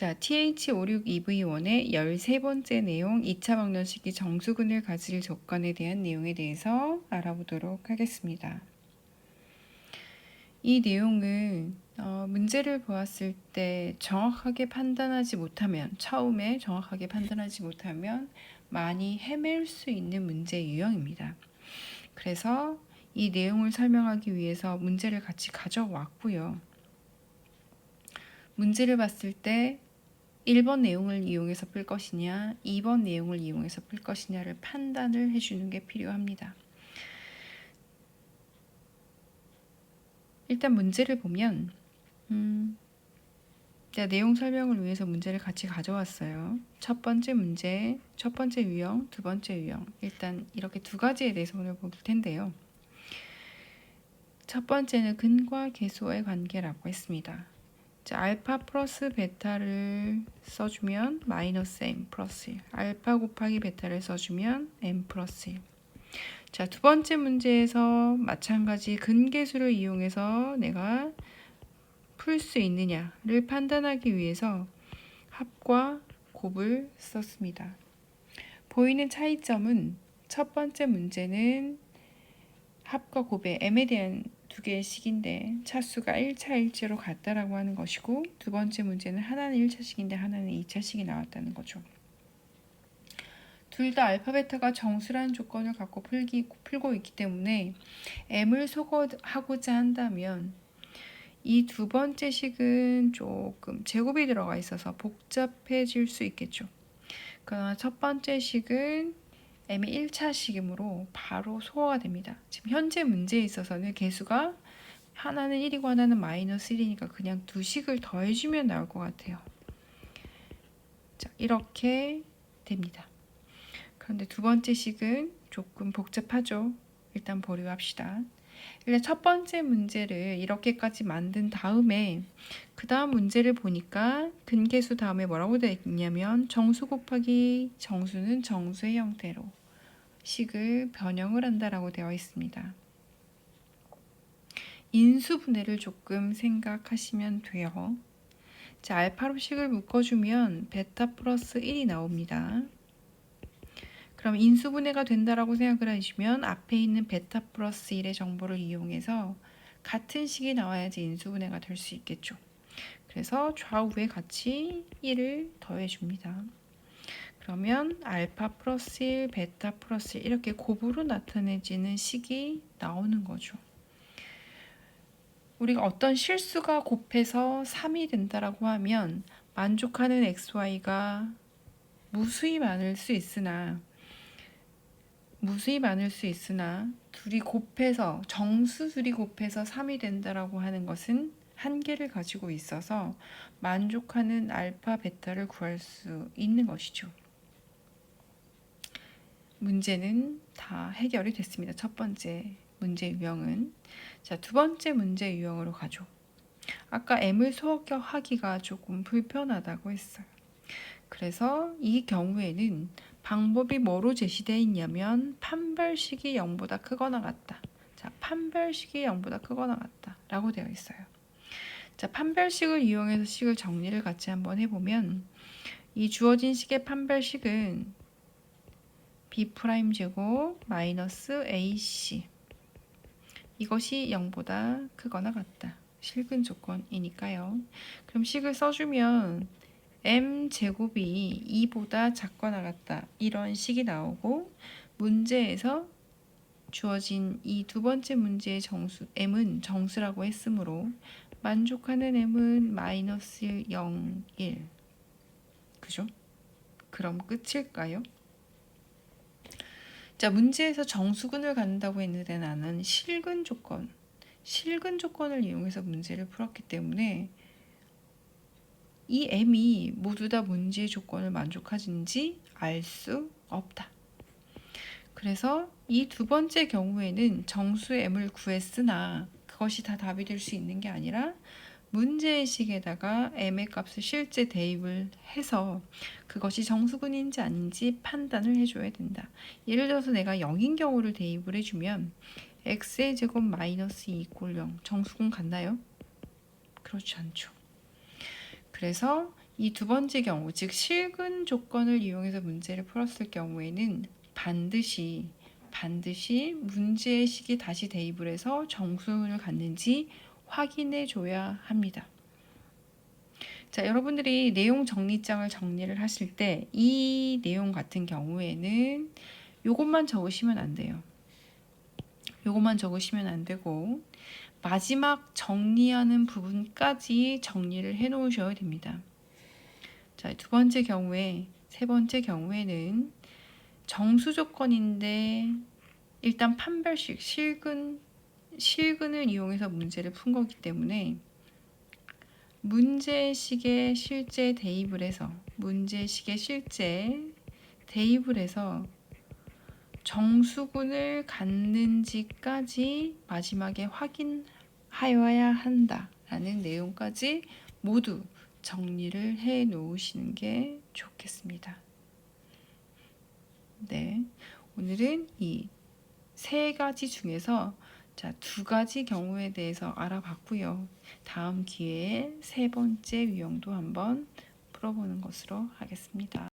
자, TH56EV1의 13번째 내용 2차 방정식이 정수근을 가질 조건에 대한 내용에 대해서 알아보도록 하겠습니다. 이 내용은 어, 문제를 보았을 때 정확하게 판단하지 못하면 처음에 정확하게 판단하지 못하면 많이 헤맬 수 있는 문제 유형입니다. 그래서 이 내용을 설명하기 위해서 문제를 같이 가져왔고요. 문제를 봤을 때 1번 내용을 이용해서 풀 것이냐, 2번 내용을 이용해서 풀 것이냐를 판단을 해주는 게 필요합니다. 일단 문제를 보면, 음, 제가 내용 설명을 위해서 문제를 같이 가져왔어요. 첫 번째 문제, 첫 번째 유형, 두 번째 유형. 일단 이렇게 두 가지에 대해서 오늘 볼 텐데요. 첫 번째는 근과 계수와의 관계라고 했습니다. 자, 알파 플러스 베타를 써주면 마이너스 m 플러스 1. 알파 곱하기 베타를 써주면 m 플러스 1. 자, 두 번째 문제에서 마찬가지 근계수를 이용해서 내가 풀 수 있느냐를 판단하기 위해서 합과 곱을 썼습니다. 보이는 차이점은 첫 번째 문제는 합과 곱의 m에 대한 두 개의 식인데 차수가 1차 일제로 같다라고 하는 것이고 두 번째 문제는 하나는 1차식인데 하나는 2차식이 나왔다는 거죠. 둘 다 알파 베타가 정수라는 조건을 갖고 풀기, 풀고 있기 때문에 m을 소거하고자 한다면 이 두 번째 식은 조금 제곱이 들어가 있어서 복잡해질 수 있겠죠. 그러나 첫 번째 식은 m의 1차식이므로 바로 소화가 됩니다. 지금 현재 문제에 있어서는 개수가 하나는 1이고 하나는 마이너스 1이니까 그냥 두 식을 더해주면 나올 것 같아요. 자, 이렇게 됩니다. 그런데 두 번째 식은 조금 복잡하죠. 일단 보류합시다. 일단 첫 번째 문제를 이렇게까지 만든 다음에 그 다음 문제를 보니까 근계수 다음에 뭐라고 되어 있냐면 정수 곱하기 정수는 정수의 형태로 식을 변형을 한다라고 되어 있습니다. 인수분해를 조금 생각하시면 돼요. 자, 알파로 식을 묶어주면 베타 플러스 1이 나옵니다. 그럼 인수분해가 된다라고 생각을 하시면 앞에 있는 베타 플러스 1의 정보를 이용해서 같은 식이 나와야지 인수분해가 될 수 있겠죠. 그래서 좌우에 같이 1을 더해줍니다. 그러면 알파 플러스 1, 베타 플러스 1 이렇게 곱으로 나타내지는 식이 나오는 거죠. 우리가 어떤 실수가 곱해서 3이 된다라고 하면 만족하는 xy가 무수히 많을 수 있으나 무수히 많을 수 있으나 둘이 곱해서 정수 둘이 곱해서 3이 된다라고 하는 것은 한계를 가지고 있어서 만족하는 알파 베타를 구할 수 있는 것이죠. 문제는 다 해결이 됐습니다. 첫 번째 문제 유형은 자, 두 번째 문제 유형으로 가죠. 아까 M을 소격하기가 조금 불편하다고 했어요. 그래서 이 경우에는 방법이 뭐로 제시되어 있냐면 판별식이 0보다 크거나 같다. 자, 판별식이 0보다 크거나 같다. 라고 되어 있어요. 자, 판별식을 이용해서 식을 정리를 같이 한번 해보면 이 주어진 식의 판별식은 b 프라임 제곱 마이너스 ac 이것이 0보다 크거나 같다. 실근 조건이니까요. 그럼 식을 써주면 m 제곱이 2보다 작거나 같다. 이런 식이 나오고 문제에서 주어진 이 두 번째 문제의 정수 m은 정수라고 했으므로 만족하는 m은 마이너스 1, 0, 1 그죠? 그럼 끝일까요? 자, 문제에서 정수근을 갖는다고 했는데 나는 실근 조건, 실근 조건을 이용해서 문제를 풀었기 때문에 이 m이 모두 다 문제의 조건을 만족하는지 알 수 없다. 그래서 이 두 번째 경우에는 정수 m을 구했으나 그것이 다 답이 될 수 있는 게 아니라 문제의식에다가 m의 값을 실제 대입을 해서 그것이 정수근인지 아닌지 판단을 해줘야 된다. 예를 들어서 내가 0인 경우를 대입을 해주면 x의 제곱 마이너스 2 이꼴 0 정수근 같나요? 그렇지 않죠. 그래서 이 두 번째 경우, 즉 실근 조건을 이용해서 문제를 풀었을 경우에는 반드시 반드시 문제식에 다시 대입을 해서 정수를 갖는지 확인해 줘야 합니다. 자, 여러분들이 내용 정리장을 정리를 하실 때 이 내용 같은 경우에는 요것만 적으시면 안 돼요. 요것만 적으시면 안 되고 마지막 정리하는 부분까지 정리를 해 놓으셔야 됩니다. 자, 두 번째 경우에 세 번째 경우에는 정수 조건인데 일단 판별식 실근 실근을 이용해서 문제를 푼 거기 때문에 문제식에 실제 대입을 해서 문제식에 실제 대입을 해서 정수군을 갖는지까지 마지막에 확인하여야 한다라는 내용까지 모두 정리를 해 놓으시는 게 좋겠습니다. 네. 오늘은 이 세 가지 중에서 자, 두 가지 경우에 대해서 알아봤고요. 다음 기회에 세 번째 유형도 한번 풀어보는 것으로 하겠습니다.